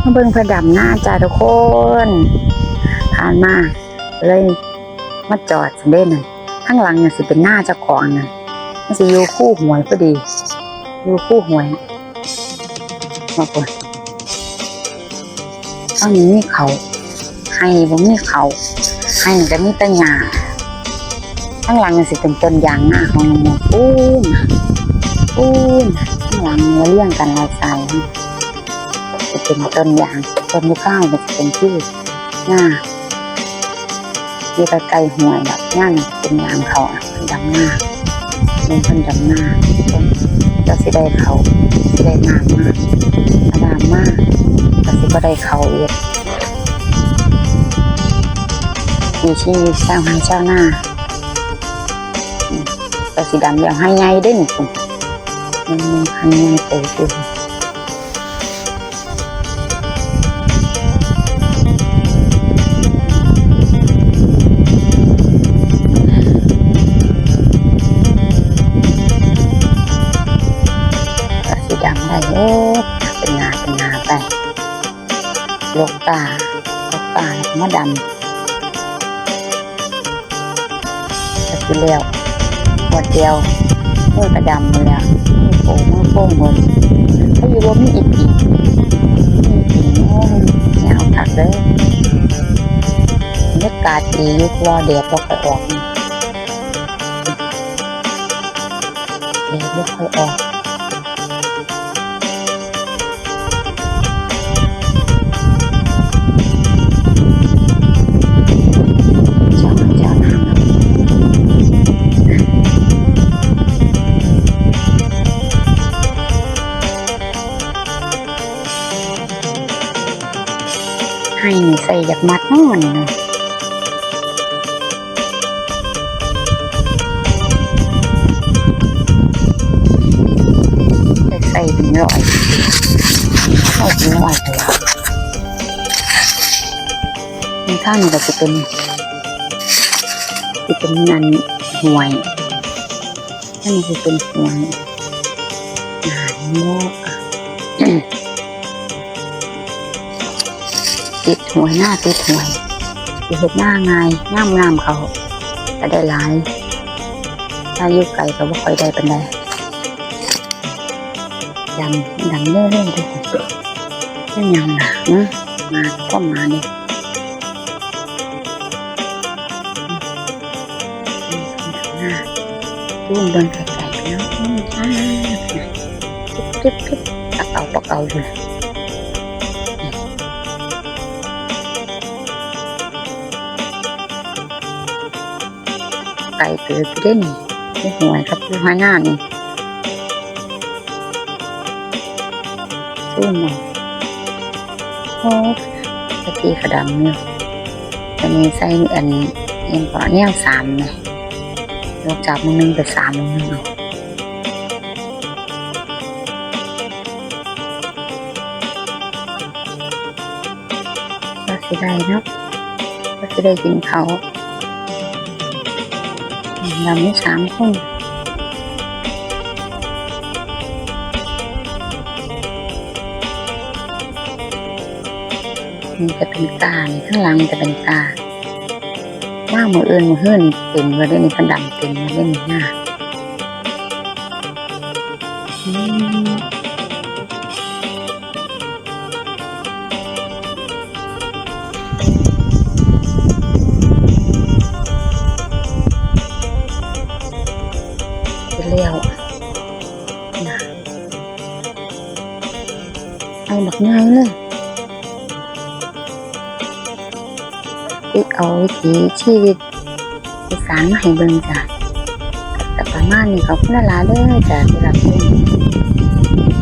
เบิ่งเพื่อดำหน้าจ้าทุกคนผ่านมาเลยมาจอดสันเด่นงข้างหลังเนี่ยสิเป็นหน้าเจ้าของน่ะมันสิอยู่คู่หวยพอดีอยู่คู่หวยมาคนตอนนี้มีเขาให้บ่มีเขาให้แต่มีตัญญาข้างหลังเนี่ยสิเป็นต้นยางหน้าของหมดปูนปูนข้างหลังเนื้อเรื่องกันลายทรายจ เป็นต้นยางต้นมะพร้าวมันจะเป็นที่หน้าที่ไกลๆห่วยแบบหน้าเนี่ยเป็นยางเขาอะเป็นดำหน้าเป็นคนดำหน้าคนจะสิได้เขาสิได้น้ำมากน้ำมากแต่สิก็ได้เขาเอีกมีชีวิตชาวไร่ชาวนาอืมแต่สีดำอย่างให้ไงด้นคุณมันมันให้ไงเตยคือ ลกตาลกตาแล้วก็มาดำก็คือแล้วหมดเดียวมือกระดำหมดแล้วมือโป่งมือโป่งหมดก็อยู่ว่ามีอีกปีมีอีกโอ้ยยาวถักเลยบรรยากาศดียุครอแดดบ่ค่อยออกนี่แดดบ่ค่อยออก ให้ใส่อยากมัดน้อนี่นใส่ใส่เป็นร้อยเอาเป็นร้อยไปแล้วนี่ข้างนี้ก็จะเป็นที่เป็นนันห่วยนั่นคือเป็นห่วยอาหารโลกอะ ติดหวยหน้าติดหวยติเห็ดหน้าไงงามงามเขาก็ได้หลายถ้ายุไก่ก็บ่ค่อยได้เป็นไรดำดำเรื่อยๆทุกคนเป็นหยังล่ะนะมาก็มาเนี่ยร่วมเดินไกลๆไปแล้วอืมอ่าทึบทึบปะเก่าปะเก่าอยู่เล ไก่เกิดไปได้นี่ผู้หวยกับผู้หาหน้านี่สู้หน่อยโอ้ตะกี้กระดำเนี่ยอันนี้ใส่อันยังก่อนเนี่ยสามเลยยกจากมือหนึงไปสามมือหนึงเอาก็สิได้เนาะก็สิได้กินเขา วเรามีสามคนนี่จะเป็นตานี่ข้างหลังจะเป็นตาว่ามืออื่นมือหื่นเต็มเลยได้นี่พันดำเต็มเลยได้นี่หน้า อืมไปเลี้ยวนะเอ้บักง่ายเลยติดเอาวิถีชีวิตอีสานมาให้เบิ่งจ้ะแต่ประมาณนี้ขอบคุณหลายเด้อจ้ะที่รับชม